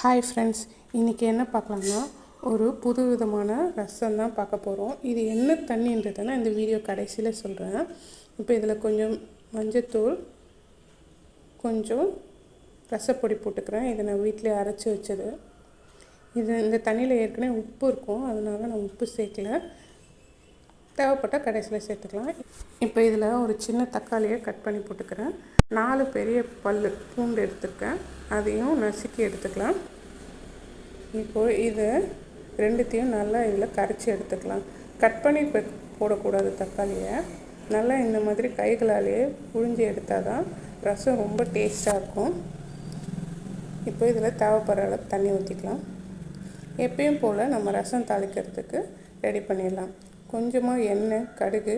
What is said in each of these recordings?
Hi friends இன்றைக்கி என்ன பார்க்கலாம்னா ஒரு புது விதமான ரசம் தான் பார்க்க போகிறோம் இது என்ன தண்ணின்றதை நான் இந்த வீடியோ கடைசியில் சொல்கிறேன் இப்போ இதில் கொஞ்சம் மஞ்சத்தூள் கொஞ்சம் ரசப்பொடி போட்டுக்கிறேன். இதை நான் வீட்டிலே அரைச்சி வச்சது. இது இந்த தண்ணியில் ஏற்கனவே உப்பு இருக்கும். அதனால நான் உப்பு சேர்க்கல. தேவைப்பட்டால் கடைசியில் சேர்த்துக்கலாம். இப்போ இதில் ஒரு சின்ன தக்காளியை கட் பண்ணி போட்டுக்கிறேன். நாலு பெரிய பல் பூண்டு எடுத்துருக்கேன். அதையும் நசுக்கி எடுத்துக்கலாம். இப்போது இது ரெண்டுத்தையும் நல்லா இதில் கரைச்சி எடுத்துக்கலாம். கட் பண்ணி போடக்கூடாது தக்காளியை. நல்லா இந்த மாதிரி கைகளாலேயே புழிஞ்சு எடுத்தால் தான் ரசம் ரொம்ப டேஸ்ட்டாக இருக்கும். இப்போ இதில் தேவைப்படுற அளவுக்கு தண்ணி ஊற்றிக்கலாம் எப்பயும் போல் நம்ம ரசம் தாளிக்கிறதுக்கு ரெடி பண்ணிடலாம். கொஞ்சமாக எண்ணெய் கடுகு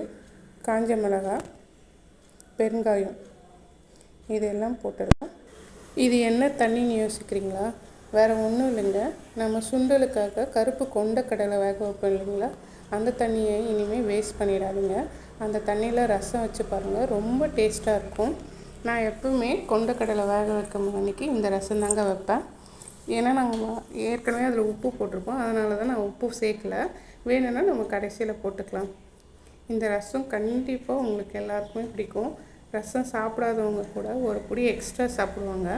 காஞ்ச மிளகாய் பெருங்காயம் இதெல்லாம் போட்டுடலாம். இது என்ன தண்ணின்னு யோசிக்கிறீங்களா? வேறு ஒன்றும் இல்லைங்க. நம்ம சுண்டலுக்காக கருப்பு கொண்ட கடலை வேக வைப்போம் இல்லைங்களா? அந்த தண்ணியை இனிமேல் வேஸ்ட் பண்ணிடாதீங்க. அந்த தண்ணியில் ரசம் வச்சு பாருங்கள் ரொம்ப டேஸ்ட்டாக இருக்கும். நான் எப்பவுமே கொண்ட கடலை வேக வைக்கும் அன்றைக்கி இந்த ரசம் தாங்க வைப்பேன். ஏன்னா நாங்கள் ஏற்கனவே அதில் உப்பு போட்டிருப்போம் அதனால தான் நான் உப்பு சேர்க்கல. வேணும்னா நம்ம கடைசியில் போட்டுக்கலாம். இந்த ரசம் கண்டிப்பாக உங்களுக்கு எல்லாருக்குமே பிடிக்கும். ரசம் சாப்பிடாதவங்க கூட ஒரு பொடி எக்ஸ்ட்ரா சாப்பிடுவாங்க.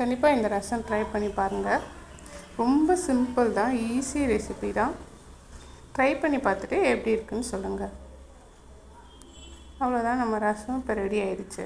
கண்டிப்பாக இந்த ரசம் ட்ரை பண்ணி பாருங்கள் ரொம்ப சிம்பிள் தான் ஈஸி ரெசிபி தான். ட்ரை பண்ணி பார்த்துட்டு எப்படி இருக்குன்னு சொல்லுங்கள் அவ்வளோதான் நம்ம ரசம் இப்போ ரெடி ஆயிடுச்சு.